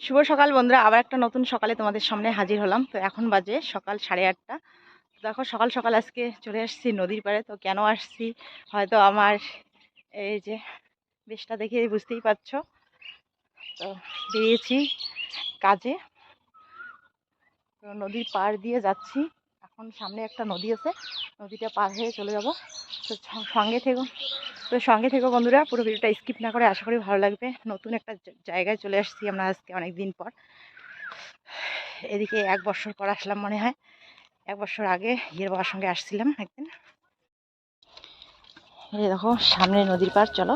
শুভ সকাল বন্ধুরা, আবার একটা নতুন সকালে তোমাদের সামনে হাজির হলাম। তো এখন বাজে সকাল সাড়ে আটটা। দেখো, সকাল সকাল আজকে চলে আসছি নদীর পাড়ে। তো কেন আসছি? হয়তো আমার এই যে বেশটা দেখে বুঝতেই পারছ। তো বেরিয়েছি কাজে। তো নদীর পাড় দিয়ে যাচ্ছি। এখন সামনে একটা নদী আছে, নদীটা পার হয়ে চলে যাব। তো সঙ্গে থেকো। তো সঙ্গে থেকো বন্ধুরা, পুরো ভিডিওটা স্কিপ না করে আশা করি ভালো লাগবে। নতুন একটা জায়গায় চলে আসছি আমরা আজকে অনেক দিন পর। এদিকে এক বছর পর আসলাম মনে হয়। এক বছর আগে হিয়ের বাবার সঙ্গে আসছিলাম একদিন। এই দেখো সামনে নদীর পার চলো।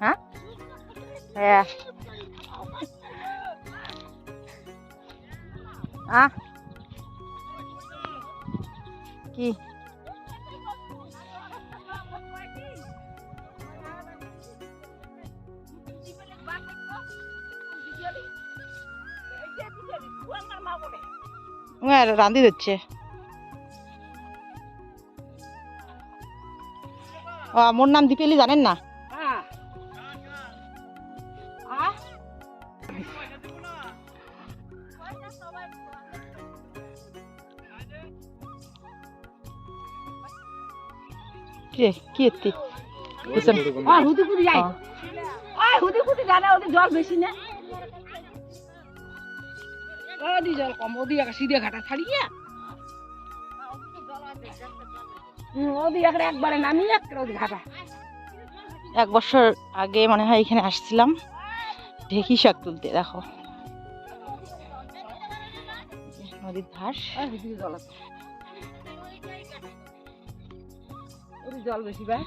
হ্যাঁ? হ্যাঁ। কি? হ্যাঁ রান্ধি দিচ্ছে। ও মোর নাম দীপেলি জানেন না? কি এত্তি? জল বেশি না। ওদি জল কম ওদি একটা সিধে ঘাটা ছাড়িয়ে। হুম, ওদি একবারে নামিয়ে একটা ওদি ঘাটা। এক বছর আগে মনে হয় এখানে আসছিলাম। ঢেকি শাক তুলতে দেখো। নদীর ধার। জল আছে। জল বেশি ভাই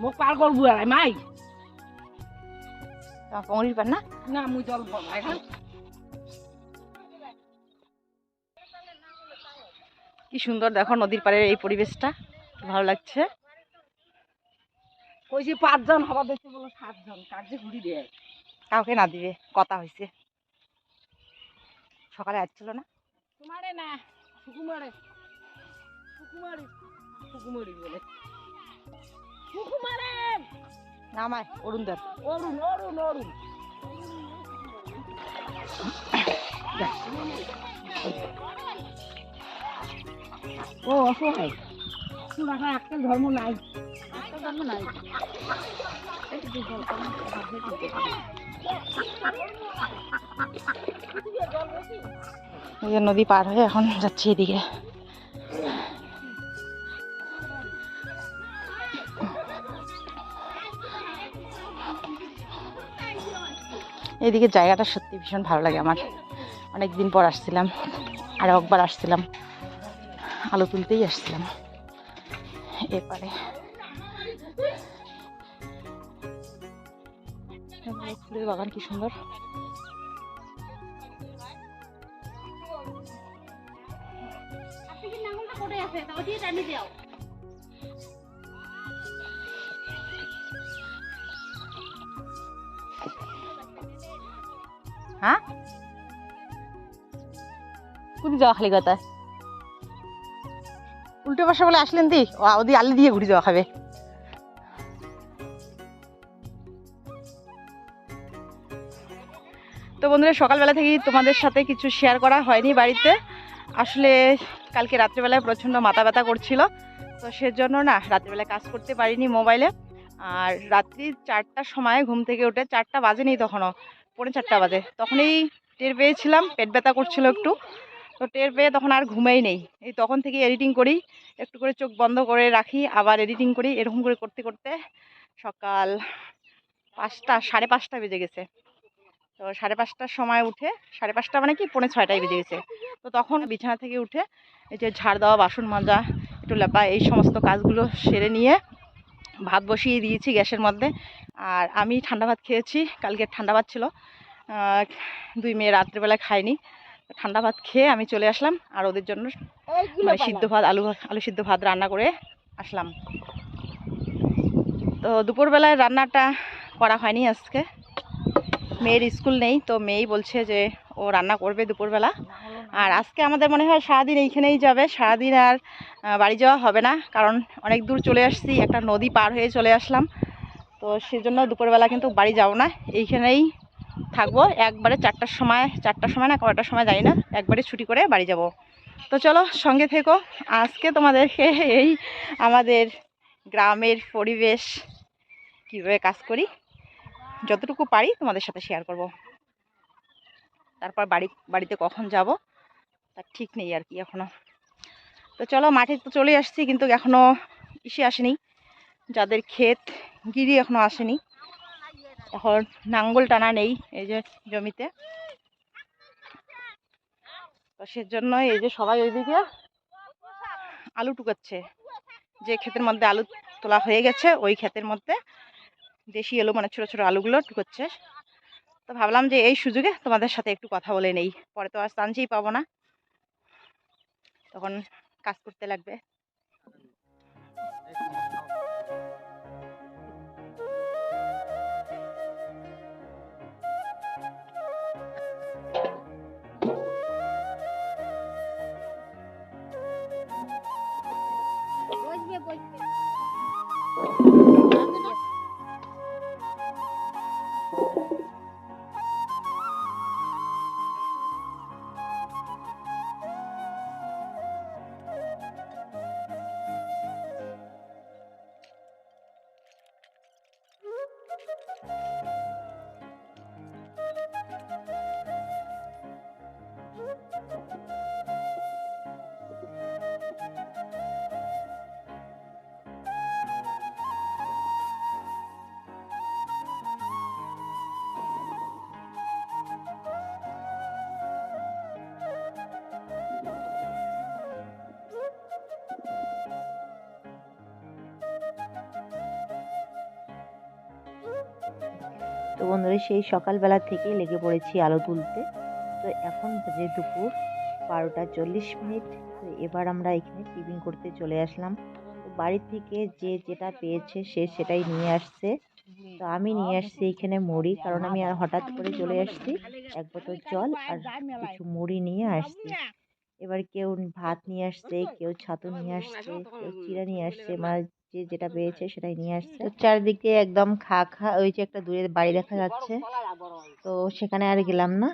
মোক পার করব আর মাই। কমরির পার না? না মুই জল খান কি সুন্দর দেখো নদীর পাড়ের এই পরিবেশটা ভালো লাগছে। কইছি পাঁচজন হবা দেখতে বলো সাতজন কাজে ঘুরি দেয়। কাউকে না দিবে কথা হয়েছে। সকালে আসছিল না? তোমারে না সুকুমারে। সুকুমারি সুকুমারি বলে। সুকুমারে! না আমার অরুণদার অরুণ অরুণ অরুণ। ও অসহায় একটা ধর্ম নাই। একটা ধর্ম নাই। এই যে নদী পার হয়ে এখন যাচ্ছি এদিকে। এদিকে জায়গাটা সত্যি ভীষণ ভালো লাগে আমার। অনেক দিন পর আসছিলাম, আর একবার আসছিলাম। আলো তুলতেই আসছিলাম এপারে ফুলের বাগান কি সুন্দর। হ্যাঁ? কুদি যাওয়া খালি কথা? পাশে বলে আসলেন দি? ওদি আলি দিয়ে ঘুরে যাওয়া খাবে। তো বন্ধুরা, সকালবেলা থেকেই তোমাদের সাথে কিছু শেয়ার করা হয়নি বাড়িতে। আসলে কালকে রাত্রেবেলায় প্রচণ্ড মাথা ব্যথা করছিল। তো সেজন্য না, রাত্রেবেলায় কাজ করতে পারিনি মোবাইলে আর রাত্রি চারটার সময় ঘুম থেকে উঠে চারটা বাজেনি তখনও, পৌনে চারটা বাজে। তখনই টের পেয়েছিলাম, পেট ব্যথা করছিল একটু। তো টের পেয়ে তখন আর ঘুমেই নেই। এই তখন থেকে এডিটিং করি, একটু করে চোখ বন্ধ করে রাখি, আবার এডিটিং করি, এরকম করে করতে করতে সকাল পাঁচটা, সাড়ে পাঁচটা বেজে গেছে। তো সাড়ে পাঁচটার সময় উঠে, সাড়ে পাঁচটা মানে কি? পৌনে ছয়টায় বেজে গেছে। তো তখন বিছানা থেকে উঠে এই যে ঝাড় দেওয়া, বাসন মাজা, একটু লেপা, এই সমস্ত কাজগুলো সেরে নিয়ে ভাত বসিয়ে দিয়েছি গ্যাসের মধ্যে। আর আমি ঠান্ডা ভাত খেয়েছি, কালকে ঠান্ডা ভাত ছিল। দুই মেয়ে রাত্রেবেলায় খায়নি। ঠান্ডা ভাত খেয়ে আমি চলে আসলাম আর ওদের জন্য মানে সিদ্ধ ভাত আলু আলু সিদ্ধ ভাত রান্না করে আসলাম। তো দুপুরবেলায় রান্নাটা করা হয়নি আজকে। মেয়ের স্কুল নেই তো মেয়েই বলছে যে ও রান্না করবে দুপুরবেলা। আর আজকে আমাদের মনে হয় সারাদিন এইখানেই যাবে সারাদিন আর বাড়ি যাওয়া হবে না কারণ অনেক দূর চলে আসছি একটা নদী পার হয়ে চলে আসলাম। তো সেজন্য দুপুরবেলা কিন্তু বাড়ি যাব না এইখানেই থাকব। একবারে চারটার সময় চারটার সময় না, কয়টার সময় যাই না। একবারে ছুটি করে বাড়ি যাব। তো চলো, সঙ্গে থেকো। আজকে তোমাদেরকে এই আমাদের গ্রামের পরিবেশ কীভাবে কাজ করি, যতটুকু পারি তোমাদের সাথে শেয়ার করব। তারপর বাড়ি, বাড়িতে কখন যাব, তার ঠিক নেই আর কি এখনও। তো চলো, মাঠে তো চলে আসছি, কিন্তু এখনও ইসে আসেনি। যাদের ক্ষেত গিরি এখনও আসেনি। এখন নাঙ্গল টানা নেই, এই যে জমিতে। তো সেজন্য এই যে সবাই ওইদিকে আলু টুকাচ্ছে। যে ক্ষেতের মধ্যে আলু তোলা হয়ে গেছে, ওই ক্ষেতের মধ্যে দেশি আলু মানে ছোটো ছোটো আলুগুলো টুকাচ্ছে। তো ভাবলাম যে এই সুযোগে তোমাদের সাথে একটু কথা বলে নেই। পরে তো আর চান্সই পাবো না। তখন কাজ করতে লাগবে। তো বন্ধুরা, সেই সকালবেলা থেকে লেগে পড়েছি আলো তুলতে। তো এখন বাজে দুপুর বারোটা চল্লিশ মিনিট। তো এবার আমরা এখানে টিফিন করতে চলে আসলাম। তো বাড়ি থেকে যে যেটা পেয়েছে সে সেটাই নিয়ে আসছে। তো আমি নিয়ে আসছি এখানে মুড়ি, কারণ আমি আর হঠাৎ করে চলে আসছি। এক বোতল জল আর কিছু মুড়ি নিয়ে আসছি। এবার কেউ ভাত নিয়ে আসছে, কেউ ছাতু নিয়ে আসছে, কেউ চিড়া নিয়ে আসছে মানে যে যেটা পেয়েছে সেটাই নিয়ে আসছে। তো চারিদিকে একদম খা খা ওই যে একটা দূরে বাড়ি দেখা যাচ্ছে। তো সেখানে আর গেলাম না।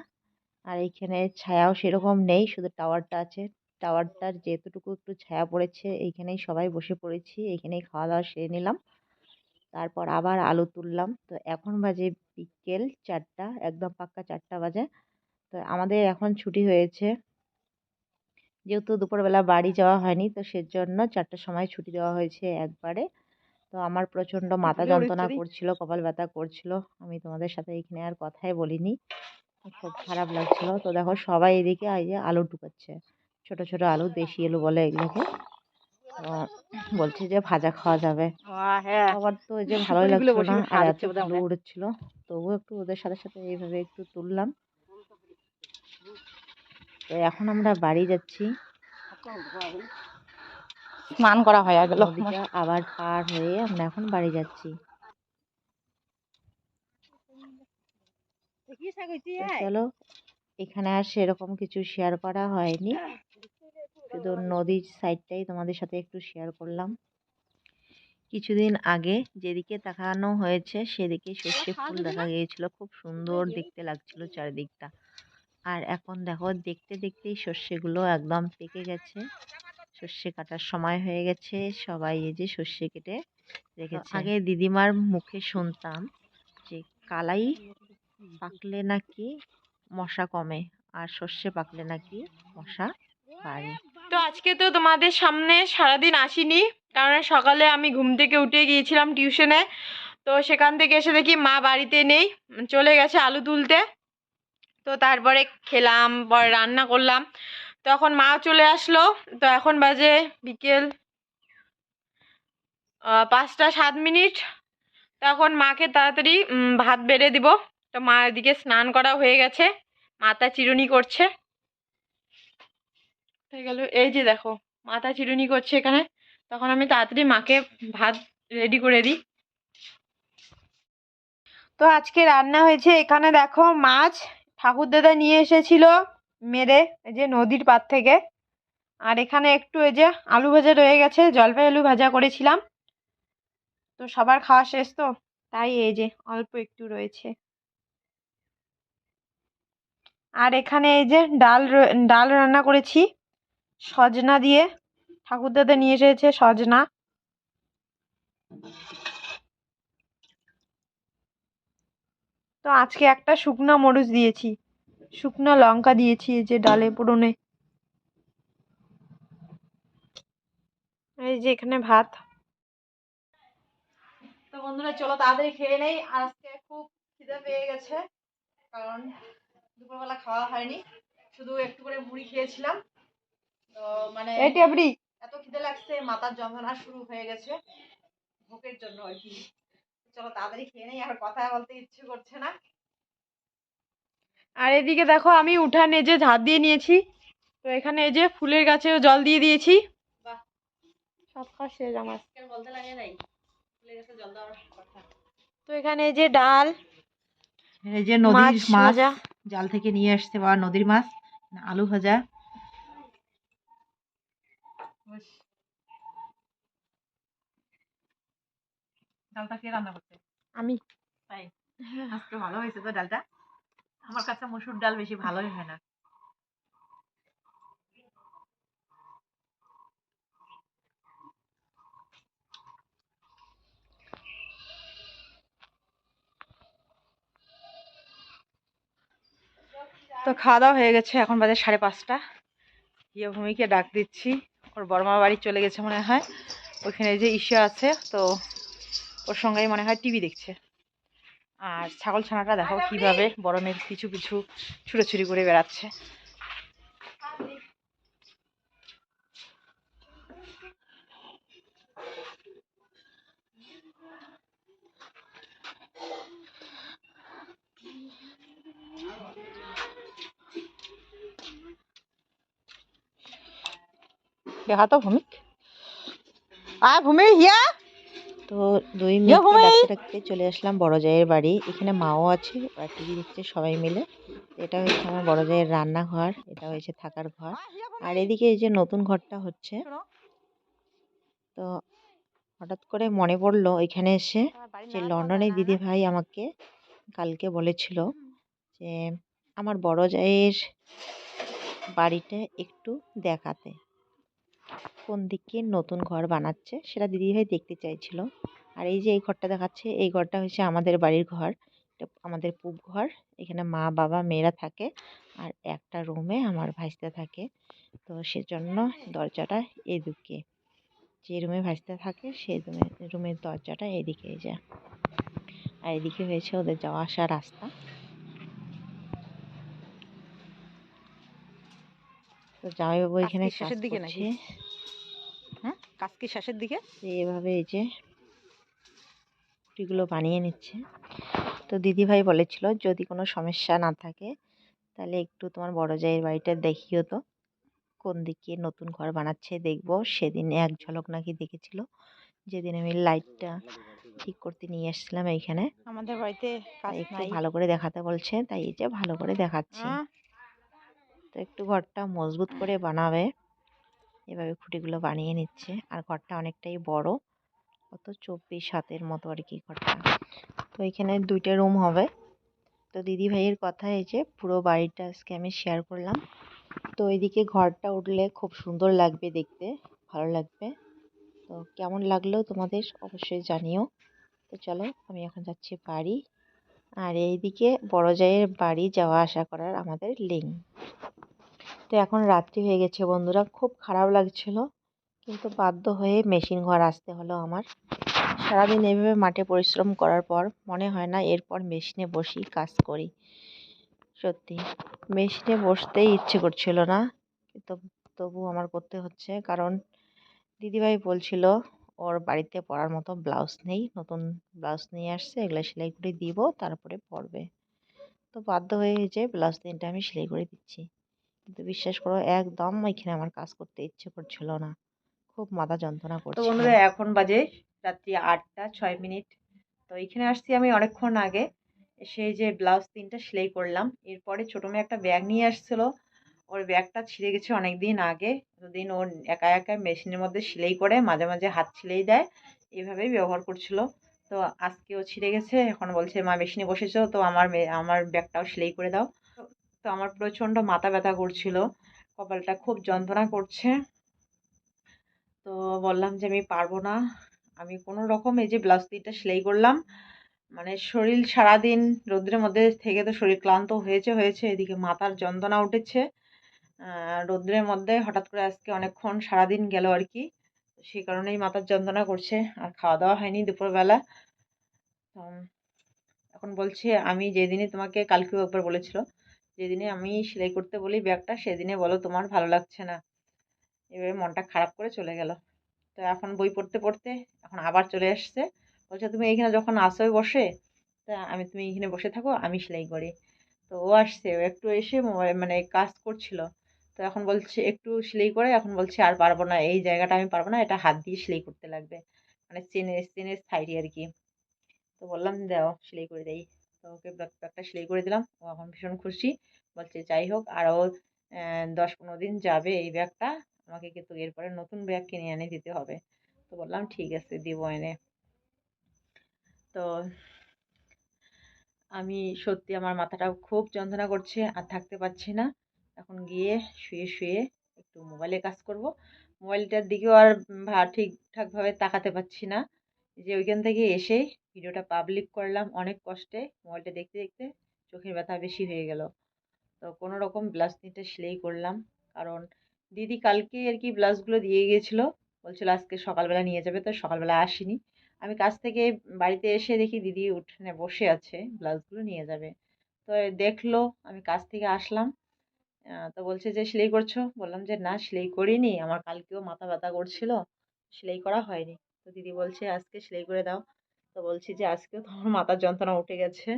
আর এইখানে ছায়াও সেরকম নেই, শুধু টাওয়ারটা আছে। টাওয়ারটার যেতটুকু একটু ছায়া পড়েছে, এইখানেই সবাই বসে পড়েছি, এইখানেই খাওয়া দাওয়া সেরে নিলাম। তারপর আবার আলু তুললাম। তো এখন বাজে বিকেল চারটা, একদম পাক্কা চারটা বাজে। তো আমাদের এখন ছুটি হয়েছে। যেহেতু দুপুরবেলা বাড়ি যাওয়া হয়নি তো সেজন্য চারটার সময় ছুটি দেওয়া হয়েছে একবারে। তো আমার প্রচণ্ড মাথা যন্ত্রণা? করছিল কপাল ব্যথা করছিল। আমি তোমাদের সাথে এখানে আর কথাই বলিনি। খুব খারাপ লাগছিল। তো দেখো সবাই এদিকে এই যে আলু ঢুকাচ্ছে ছোট ছোট আলু দেশি আলু বলে এগুলোকে। বলছে যে ভাজা খাওয়া যাবে। হ্যাঁ। আবার তো ওই যে ভালোই লাগছিল না আর এত উড়ছিল তবুও একটু ওদের সাথে সাথে এইভাবে একটু তুললাম। তো এখন আমরা বাড়ি যাচ্ছি। স্নান করা হয়ে গেল। আবার পার হয়ে আমরা এখন বাড়ি যাচ্ছি। চলো এখানে আর সেরকম কিছু শেয়ার করা হয়নি। শুধু নদীর সাইডটাই তোমাদের সাথে একটু শেয়ার করলাম। কিছুদিন আগে যেদিকে তাকানো হয়েছে সেদিকে সর্ষে ফুল দেখা গিয়েছিল। খুব সুন্দর দেখতে লাগছিল চারিদিকটা। আর এখন দেখো দেখতে দেখতেই সর্ষেগুলো একদম পেকে গেছে। সর্ষে কাটার সময় হয়ে গেছে। সবাই এই যে সর্ষে কেটে রেখেছে। আগে দিদিমার মুখে শুনতাম যে কালাই পাকলে নাকি মশা কমে আর সর্ষে পাকলে নাকি মশা বাড়ে। তো আজকে তো তোমাদের সামনে সারাদিন আসিনি কারণ সকালে আমি ঘুম থেকে উঠে গিয়েছিলাম টিউশনে। তো সেখান থেকে এসে দেখি মা বাড়িতে নেই চলে গেছে আলু তুলতে। তো তারপরে খেলাম, পরে রান্না করলাম। তখন মা চলে আসলো। তো এখন বাজে বিকেল পাঁচটা সাত মিনিট। তখন মাকে তাড়াতাড়ি ভাত বেড়ে দিব। তো মা এদিকে স্নান করা হয়ে গেছে। মাথা চিরুনি করছে। গেল। এই যে দেখো মাথা চিরুনি করছে এখানে। তখন আমি তাড়াতাড়ি মাকে ভাত রেডি করে দিই। তো আজকে রান্না হয়েছে এখানে দেখো মাছ ঠাকুর দাদা নিয়ে এসেছিল মেরে, এই যে নদীর পার থেকে। আর এখানে একটু এই যে আলু ভাজা রয়ে গেছে, জলপাই আলু ভাজা করেছিলাম। তো সবার খাওয়া শেষ তো, তাই এই যে অল্প একটু রয়েছে। আর এখানে এই যে ডাল ডাল রান্না করেছি, সজনা দিয়ে। ঠাকুরদাদা নিয়ে এসেছে সজনা। তো আজকে একটা শুকনো মরিচ দিয়েছি। শুকনো লঙ্কা দিয়েছি এই যে ডালে পোড়নে এই যে এখানে ভাত। তো বন্ধুরা চলো তাড়াতাড়ি খেয়ে নেই। আর আজকে খুব খিদে পেয়ে গেছে কারণ দুপুরবেলা খাওয়া হয়নি। শুধু একটু করে মুড়ি খেয়েছিলাম। তো মানে এত খিদে লাগছে মাথার যন্ত্রণা শুরু হয়ে গেছে ভোকের জন্য আর কি। চলো তাড়াতাড়ি খেয়ে নেই আর কথা বলতে ইচ্ছে করছে না। আর এদিকে দেখো আমি উঠানে যে ঝাড় দিয়ে নিয়েছি। তো এখানে এই যে ফুলের গাছেও জল দিয়ে দিয়েছি। সব কাজ শেষ আমার। বলতে লাগে নাই ফুলে গেছে জল দেওয়ার কথা। তো এখানে এই যে ডাল এই যে নদীর মাছ জাল থেকে নিয়ে আসছে বা নদীর মাছ আলু ভাজা। ডালটা কে রান্না করতে। আমি। তাই। আজকে ভালো হয়েছে তো ডালটা? আমার কাছে মসুর ডাল বেশি ভালোই হয় না। তো খাওয়া দাওয়া হয়ে গেছে এখন বাজে সাড়ে পাঁচটা। ইয়ে ভূমিকে ডাক দিচ্ছি। ওর বড়মা বাড়ি চলে গেছে মনে হয়। ওইখানে যে ইস্যু আছে তো ওর সঙ্গেই মনে হয় টিভি দেখছে। আর ছাগল ছানাটা দেখো কীভাবে বরমের পিছু পিছু ছুটোছুটি করে বেড়াচ্ছে। দেখা তো ভূমিক। আয় ভূমি হিয়া। তো দুই মিনিট! ডাকতে ডাকতে চলে আসলাম বড় জায়ের বাড়ি। এখানে মাও আছে আর টিভি দেখছে সবাই মিলে। এটা হচ্ছে আমার বড় জায়ের রান্নাঘর এটা হয়েছে থাকার ঘর। আর এদিকে এই যে নতুন ঘরটা হচ্ছে। তো হঠাৎ করে মনে পড়ল এখানে এসে যে লন্ডনের দিদি ভাই আমাকে কালকে বলেছিল যে আমার বড় জায়ের বাড়িটা একটু দেখাতে। কোন দিকে নতুন ঘর বানাচ্ছে সেটা দিদিভাই দেখতে চাইছিল। আর এই যে এই ঘরটা দেখাচ্ছে এই ঘরটা হচ্ছে আমাদের বাড়ির ঘর। এটা আমাদের পূব ঘর এখানে মা বাবা মেয়েরা থাকে আর একটা রুমে আমার ভাইস্তা থাকে। তো সেজন্য দরজাটা এদিকে যে রুমে ভাইস্তা থাকে সেই রুমে রুমের দরজাটা এদিকে এই যে। আর এদিকে হয়েছে ওদের যাওয়া আসা রাস্তা। তো জামাইবাবু এখানে শেষের কাজ দিকে নাকি? করছে হ্যাঁ কাজ কি শেষের দিকে। এভাবে এই যে খুঁটিগুলো বানিয়ে নিচ্ছে। তো দিদিভাই বলেছিল যদি কোনো সমস্যা না থাকে তাহলে একটু তোমার বড় জায়ের বাড়িটা দেখিও তো। কোন দিকে নতুন ঘর বানাচ্ছে দেখব। সেদিন এক ঝলক নাকি দেখেছিল। যেদিন আমি লাইটটা ঠিক করতে নিয়ে এসেছিলাম এইখানে। আমাদের বাড়িতে একটু ভালো করে দেখাতে বলছে তাই এই যে ভালো করে দেখাচ্ছি? তো একটু ঘরটা মজবুত করে বানাবে। এভাবে খুঁটিগুলো বানিয়ে নিচ্ছে। আর ঘরটা অনেকটাই বড়। কত? চব্বিশ হাতের মতো আর কি ঘরটা। তো এখানে দুইটা রুম হবে। তো দিদি ভাইয়ের কথা এই যে পুরো বাড়িটা আজকে আমি শেয়ার করলাম। তো এদিকে ঘরটা উঠলে খুব সুন্দর লাগবে দেখতে, ভালো লাগবে। তো কেমন লাগল তোমাদের অবশ্যই জানিও। তো চলো, আমি এখন যাচ্ছি বাড়ি। আর এইদিকে বড় জায়ের বাড়ি যাওয়া আসা করার আমাদের লিঙ্ক তো এখন রাত্রি হয়ে গেছে বন্ধুরা, খুব খারাপ লাগছিল। কিন্তু বাধ্য হয়ে মেশিন ঘর আসতে হলো আমার। সারাদিন এভাবে মাঠে পরিশ্রম করার পর মনে হয় না এরপর মেশিনে বসি কাজ করি। সত্যি, মেশিনে বসতেই ইচ্ছে করছিল না। কিন্তু তবু আমার করতে হচ্ছে, কারণ দিদিভাই বলছিল ওর বাড়িতে পরার মতো ব্লাউজ নেই, নতুন ব্লাউজ নিয়ে আসছে, এগুলো সেলাই করে দিব, তারপরে পরবে। তো বাধ্য হয়ে যে ব্লাউজ তিনটা আমি সেলাই করে দিচ্ছি। কিন্তু বিশ্বাস করো একদম ওইখানে আমার কাজ করতে ইচ্ছে করছিল না। খুব মাথা যন্ত্রণা তো করছে বন্ধুরা এখন বাজে রাত্রি আটটা ছয় মিনিট। তো এখানে আসছি আমি অনেকক্ষণ আগে। সেই যে ব্লাউজ তিনটা সেলাই করলাম। এরপরে ছোটো মেয়ে একটা ব্যাগ নিয়ে আসছিল। ওর ব্যাগটা ছিঁড়ে গেছে অনেক দিন আগে। দুদিন ও একা একা মেশিনের মধ্যে সেলাই করে মাঝে মাঝে হাত সেলাই দেয়। এইভাবেই ব্যবহার করছিল। তো আজকেও ছিঁড়ে গেছে। এখন বলছে মা মেশিনে বসেছো তো আমার আমার ব্যাগটাও সেলাই করে দাও। তো- আমার প্রচণ্ড মাথা ব্যথা করছিল, কপালটা খুব যন্ত্রণা করছে। তো বললাম যে আমি পারব না, আমি কোনো রকম এই যে ব্লাউজ তিনটা সেলাই করলাম মানে শরীর সারাদিন রৌদ্রের মধ্যে থেকে তো শরীর ক্লান্ত হয়েছে হয়েছে, এদিকে মাথার যন্ত্রণা উঠেছে। রৌদ্রের মধ্যে হঠাৎ করে আজকে অনেকক্ষণ সারাদিন গেল আর কি, সেই কারণেই মাথার যন্ত্রণা করছে, আর খাওয়া দাওয়া হয়নি দুপুরবেলা। এখন বলছে, আমি যেদিনই তোমাকে কালকেও একবার বলেছিল যেদিনে আমি সেলাই করতে বলি ব্যাগটা, সেদিনে বলো তোমার ভালো লাগছে না। এভাবে মনটা খারাপ করে চলে গেল। তো এখন বই পড়তে পড়তে এখন আবার চলে আসছে। বলছে, তুমি এইখানে যখন আসোই বসে, তা আমি, তুমি এইখানে বসে থাকো, আমি সেলাই করি। তো ও আসছে, ও একটু এসে মানে কাজ করছিল। তো এখন বলছে, একটু সেলাই করে। এখন বলছে, আর পারব না, এই জায়গাটা আমি পারব না, এটা হাত দিয়ে সেলাই করতে লাগবে। মানে চেনের চেনের সাইডে আর কি। তো বললাম, দাও, সেলাই করে দেই। তো ওকে ব্যাগটা সেলাই করে দিলাম। ও এখন ভীষণ খুশি। বলছে, যাই হোক আরও দশ পনেরো দিন যাবে এই ব্যাগটা। আমাকে কিন্তু এরপরে নতুন ব্যাগ কিনে এনে দিতে হবে। তো বললাম, ঠিক আছে, দিব এনে। তো আমি সত্যি আমার মাথাটা খুব যন্ত্রণা করছে, আর থাকতে পারছি না। এখন গিয়ে শুয়ে শুয়ে একটু মোবাইলে কাজ করব। মোবাইলটার দিকেও আর ঠিকঠাকভাবে তাকাতে পারছি না। যে ওইখান থেকে এসে ভিডিওটা পাবলিক করলাম অনেক কষ্টে মোবাইলটা দেখতে দেখতে চোখের ব্যথা বেশি হয়ে গেল। তো কোনো রকম ব্লাউজ তিনটে সেলাই করলাম। কারণ দিদি কালকে আর কি ব্লাউজগুলো দিয়ে গিয়েছিল বলছিল আজকে সকালবেলা নিয়ে যাবে, তো সকালবেলা আসেনি। আমি কাজ থেকে বাড়িতে এসে দেখি দিদি উঠোনে বসে আছে ব্লাউজগুলো নিয়ে যাবে। তো দেখল, আমি কাজ থেকে আসলাম। তো বলছে যে, সেলাই করছ? বললাম যে, না, সেলাই করিনি। আমার কালকেও মাথা ব্যথা করছিল। সেলাই করা হয়নি। তো দিদি বলছে, আজকে সেলাই করে দাও। তো বলছি যে, আজকেও তো আমার মাথার যন্ত্রণা উঠে গেছে।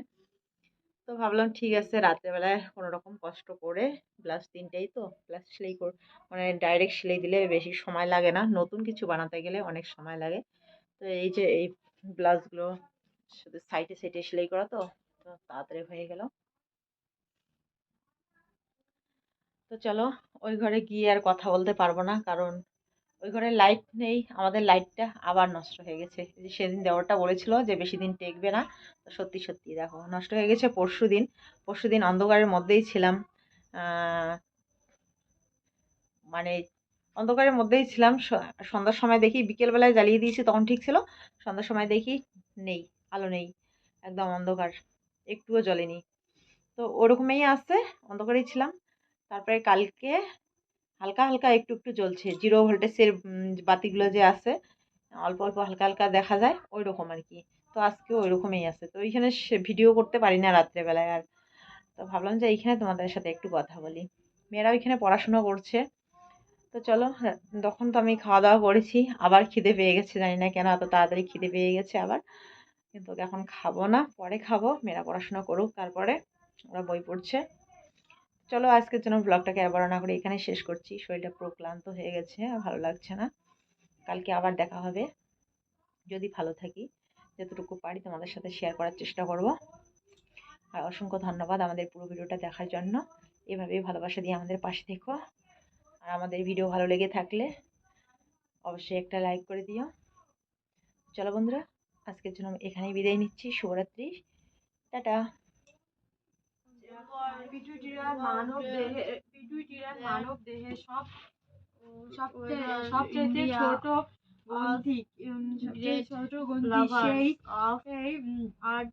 তো ভাবলাম, ঠিক আছে রাত্রেবেলায় কোনো রকম কষ্ট করে, ব্লাউজ তিনটেই তো, ব্লাউজ সেলাই কর মানে ডাইরেক্ট সেলাই দিলে বেশি সময় লাগে না। নতুন কিছু বানাতে গেলে অনেক সময় লাগে। তো এই যে, এই ব্লাউজগুলো শুধু সাইডে সাইডে সেলাই করা তো তো তাড়াতাড়ি হয়ে গেল। তো চলো, ওই ঘরে গিয়ে আর কথা বলতে পারব না, কারণ ওই ঘরে লাইট নেই, আমাদের লাইটটা আবার নষ্ট হয়ে গেছে। যে সেদিন দেওয়ারটা বলেছিল যে বেশি দিন টেকবে না সত্যি সত্যি দেখো, নষ্ট হয়ে গেছে পরশু দিন। পরশু দিন অন্ধকারের মধ্যেই ছিলাম মানে অন্ধকারের মধ্যেই ছিলাম। সন্ধ্যার সময় দেখি বিকেলবেলায় জ্বালিয়ে দিয়েছি, তখন ঠিক ছিল। সন্ধ্যার সময় দেখি নেই, আলো নেই, একদম অন্ধকার, একটুও জ্বলেনি। তো ওরকমই আসছে, অন্ধকারেই ছিলাম। তারপরে কালকে হালকা হালকা একটু একটু জ্বলছে। জিরো ভোল্টেজের বাতিগুলো যে আছে, অল্প অল্প, হালকা হালকা দেখা যায় ওই রকম আর কি তো আজকেও ওই রকমই আছে। তো ওইখানে ভিডিও করতে পারি না রাত্রেবেলায় আর। তো ভাবলাম যে এইখানে তোমাদের সাথে একটু কথা বলি। মেয়েরা ওইখানে পড়াশোনা করছে। তো চলো তখন তো আমি খাওয়া দাওয়া করেছি। আবার খিদে পেয়ে গেছে, জানি না কেন, এত তাড়াতাড়ি খিদে পেয়ে গেছে আবার। কিন্তু এখন খাব না, পরে খাব, মেয়েরা পড়াশোনা করুক, তারপরে ওরা বই পড়ছে। চলো আজকের জন্য ব্লগটাকে আর না করে এখানে শেষ করছি। শরীরটা পুরো ক্লান্ত হয়ে গেছে, আর ভালো লাগছে না। কালকে আবার দেখা হবে। যদি ভালো থাকি, যতটুকু পারি তোমাদের সাথে শেয়ার করার চেষ্টা করব। আর অসংখ্য ধন্যবাদ আমাদের পুরো ভিডিওটা দেখার জন্য। এভাবেই ভালোবাসা দিয়ে আমাদের পাশে থেকো। আর আমাদের ভিডিও ভালো লেগে থাকলে অবশ্যই একটা লাইক করে দিও। চলো বন্ধুরা, আজকের জন্য এখানেই বিদায় নিচ্ছি। শুভরাত্রি। টাটা। পিটুইটিরা মানব দেহে পিটুইটিরা মানব দেহে সব সবচেয়ে সবচেয়ে ছোট গ্রন্থি ছোট গ্রন্থি সেই আর